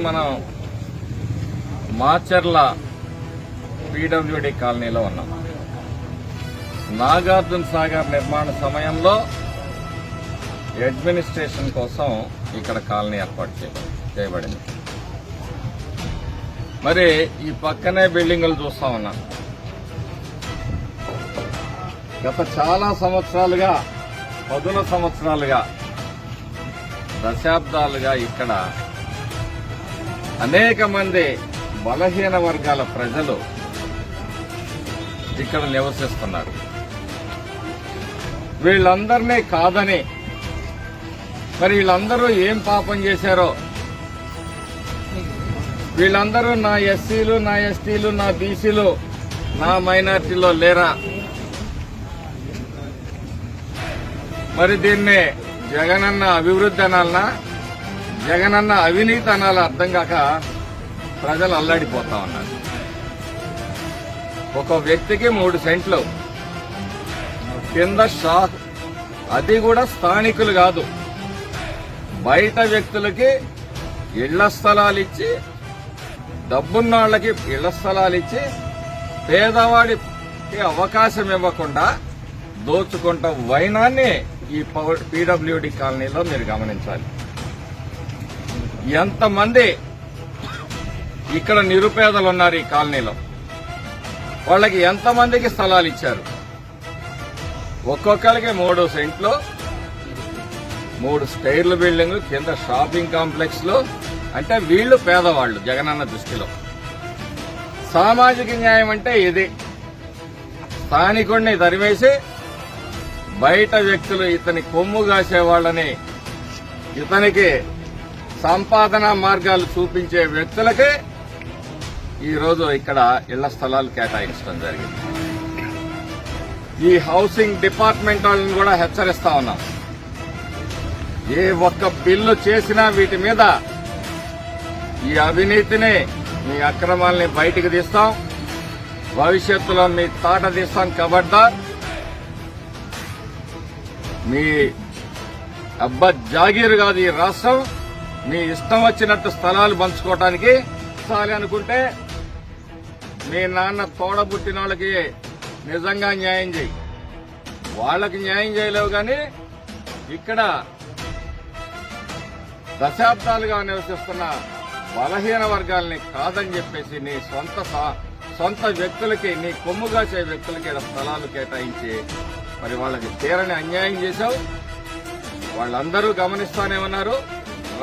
మనం మాచర్ల పీడబ్ల్యూడి కాలనీలో ఉన్నాం. నాగార్జున సాగర్ నిర్మాణ సమయంలో అడ్మినిస్ట్రేషన్ కోసం ఇక్కడ కాలనీ ఏర్పాటు చేయబడింది. మరి ఈ పక్కనే బిల్డింగులు చూస్తా ఉన్నాం. గత చాలా సంవత్సరాలుగా పదుల సంవత్సరాలుగా దశాబ్దాలుగా ఇక్కడ అనేక మంది బలహీన వర్గాల ప్రజలు ఇక్కడ నివసిస్తున్నారు. వీళ్ళందరినీ కాదని మరి వీళ్ళందరూ ఏం పాపం చేశారో? వీళ్ళందరూ నా ఎస్సీలు నా ఎస్టీలు నా బీసీలు నా మైనార్టీలో లేరా? మరి దీన్ని జగనన్న అభివృద్ధి అనాలనా? జగనన్న అవినీతి అనాలి అర్థం కాక ప్రజలు అల్లాడిపోతా ఉన్నారు. ఒక వ్యక్తికి మూడు సెంట్లు. కింద షాక్ అది కూడా స్థానికులు కాదు. బయట వ్యక్తులకి ఇళ్ళ స్థలాలు ఇచ్చి డబ్బున్న వాళ్ళకి ఇళ్ళ స్థలాలు ఇచ్చి పేదవాడికి అవకాశం ఇవ్వకుండా దోచుకుంటాం వైనాన్ని ఈ పీడబ్ల్యూడి కాలనీలో మీరు గమనించాలి. ఎంతమంది ఇక్కడ నిరుపేదలు ఉన్నారు ఈ కాలనీలో? వాళ్ళకి ఎంతమందికి స్థలాలు ఇచ్చారు? ఒక్కొక్కరికి మూడు సెంట్లు మూడు స్టైర్ల బిల్డింగ్ కింద షాపింగ్ కాంప్లెక్స్లో అంటే వీళ్ళు పేదవాళ్ళు జగనన్న దృష్టిలో. సామాజిక న్యాయం అంటే ఇది. స్థానికుడిని తరిమేసి బయట వ్యక్తులు ఇతని కొమ్ము కాసేవాళ్ళని ఇతనికి సంపాదన మార్గాలు చూపించే వ్యక్తులకే ఈరోజు ఇక్కడ ఇళ్ళ స్థలాలు కేటాయించడం జరిగింది. ఈ హౌసింగ్ డిపార్ట్మెంట్ వాళ్ళని కూడా హెచ్చరిస్తా ఉన్నాం. ఏ ఒక్క బిల్లు చేసినా వీటి మీద ఈ అవినీతిని మీ అక్రమాల్ని బయటికి తీస్తాం. భవిష్యత్తులో మీ తాట తీస్తాం కబడ్డా మీ అబ్బా జాగీరు కాదు ఈ రాష్ట్రం. మీ ఇష్టం వచ్చినట్టు స్థలాలు పంచుకోవటానికి చాలి అనుకుంటే మీ నాన్న తోడబుట్టిన వాళ్ళకి నిజంగా న్యాయం చేయి. వాళ్ళకి న్యాయం చేయలేవు కానీ ఇక్కడ దశాబ్దాలుగా నివసిస్తున్న బలహీన వర్గాల్ని కాదని చెప్పేసి నీ సొంత సొంత వ్యక్తులకి నీ కొమ్ము కాసే వ్యక్తులకి స్థలాలు కేటాయించి మరి వాళ్ళకి తీరని అన్యాయం చేశావు. వాళ్ళందరూ గమనిస్తానే ఉన్నారు.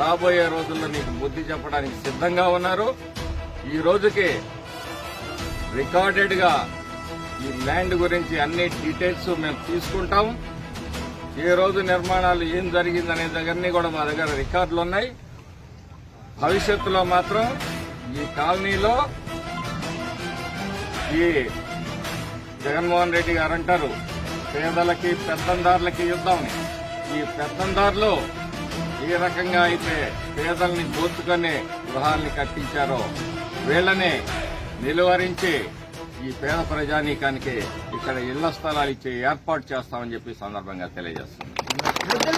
రాబోయే రోజుల్లో నీకు బుద్ధి చెప్పడానికి సిద్ధంగా ఉన్నారు. ఈ రోజుకి రికార్డెడ్గా ఈ ల్యాండ్ గురించి అన్ని డీటెయిల్స్ మేము తీసుకుంటాం. ఏ రోజు నిర్మాణాలు ఏం జరిగిందనే దగ్గరని కూడా మా దగ్గర రికార్డులు ఉన్నాయి. భవిష్యత్తులో మాత్రం ఈ కాలనీలో ఈ జగన్మోహన్ రెడ్డి గారు అంటారు పేదలకి పెత్తందారులకి యుద్ధం. ఈ పెత్తందారులు ఏ రకంగా అయితే పేదల్ని దోచుకొని గృహాల్ని కట్టించారో వీళ్ళనే నిలువరించి ఈ పేద ప్రజానీకానికి ఇక్కడ ఇళ్ళ స్థలాలు ఇచ్చే ఏర్పాటు చేస్తామని చెప్పి సందర్భంగా తెలియజేస్తుంది